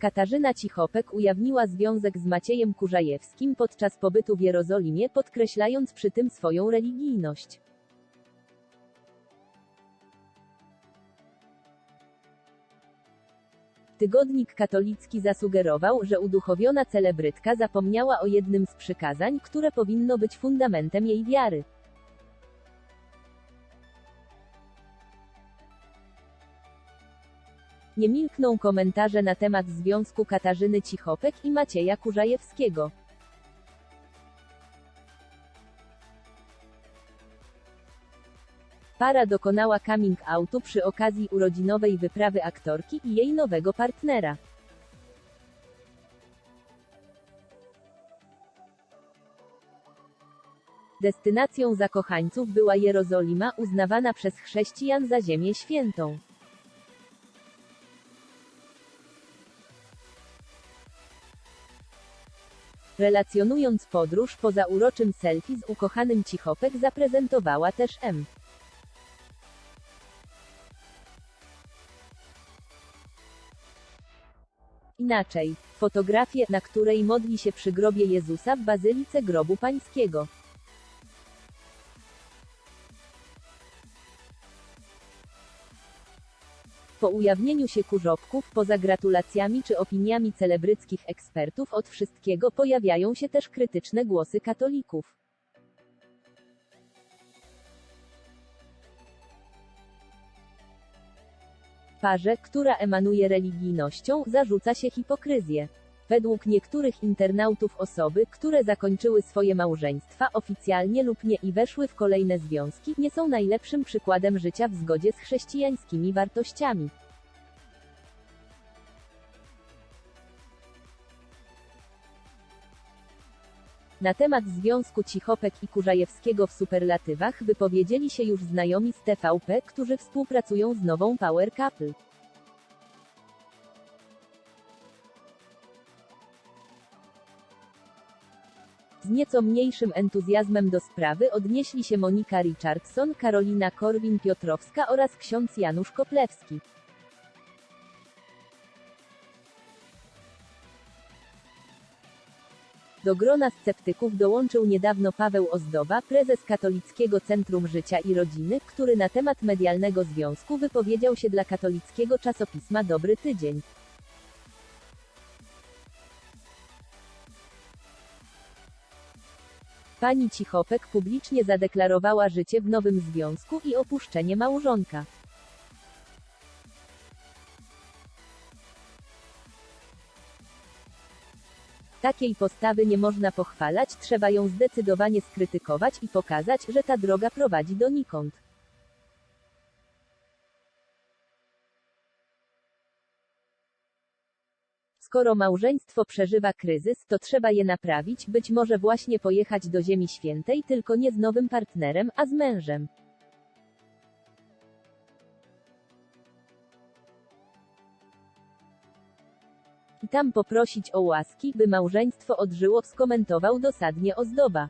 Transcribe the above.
Katarzyna Cichopek ujawniła związek z Maciejem Kurzajewskim podczas pobytu w Jerozolimie, podkreślając przy tym swoją religijność. Tygodnik katolicki zasugerował, że uduchowiona celebrytka zapomniała o jednym z przykazań, które powinno być fundamentem jej wiary. Nie milkną komentarze na temat związku Katarzyny Cichopek i Macieja Kurzajewskiego. Para dokonała coming outu przy okazji urodzinowej wyprawy aktorki i jej nowego partnera. Destynacją zakochańców była Jerozolima, uznawana przez chrześcijan za Ziemię Świętą. Relacjonując podróż poza uroczym selfie z ukochanym Cichopek zaprezentowała też M. Inaczej, fotografię, na której modli się przy grobie Jezusa w Bazylice Grobu Pańskiego. Po ujawnieniu się kurzopków, poza gratulacjami czy opiniami celebryckich ekspertów od wszystkiego pojawiają się też krytyczne głosy katolików. Parze, która emanuje religijnością, zarzuca się hipokryzję. Według niektórych internautów osoby, które zakończyły swoje małżeństwa oficjalnie lub nie i weszły w kolejne związki, nie są najlepszym przykładem życia w zgodzie z chrześcijańskimi wartościami. Na temat związku Cichopek i Kurzajewskiego w superlatywach wypowiedzieli się już znajomi z TVP, którzy współpracują z nową Power Couple. Z nieco mniejszym entuzjazmem do sprawy odnieśli się Monika Richardson, Karolina Korwin-Piotrowska oraz ksiądz Janusz Koplewski. Do grona sceptyków dołączył niedawno Paweł Ozdoba, prezes Katolickiego Centrum Życia i Rodziny, który na temat medialnego związku wypowiedział się dla katolickiego czasopisma Dobry Tydzień. Pani Cichopek publicznie zadeklarowała życie w nowym związku i opuszczenie małżonka. Takiej postawy nie można pochwalać, trzeba ją zdecydowanie skrytykować i pokazać, że ta droga prowadzi donikąd. Skoro małżeństwo przeżywa kryzys, to trzeba je naprawić, być może właśnie pojechać do Ziemi Świętej, tylko nie z nowym partnerem, a z mężem. I tam poprosić o łaski, by małżeństwo odżyło, skomentował dosadnie Ozdoba.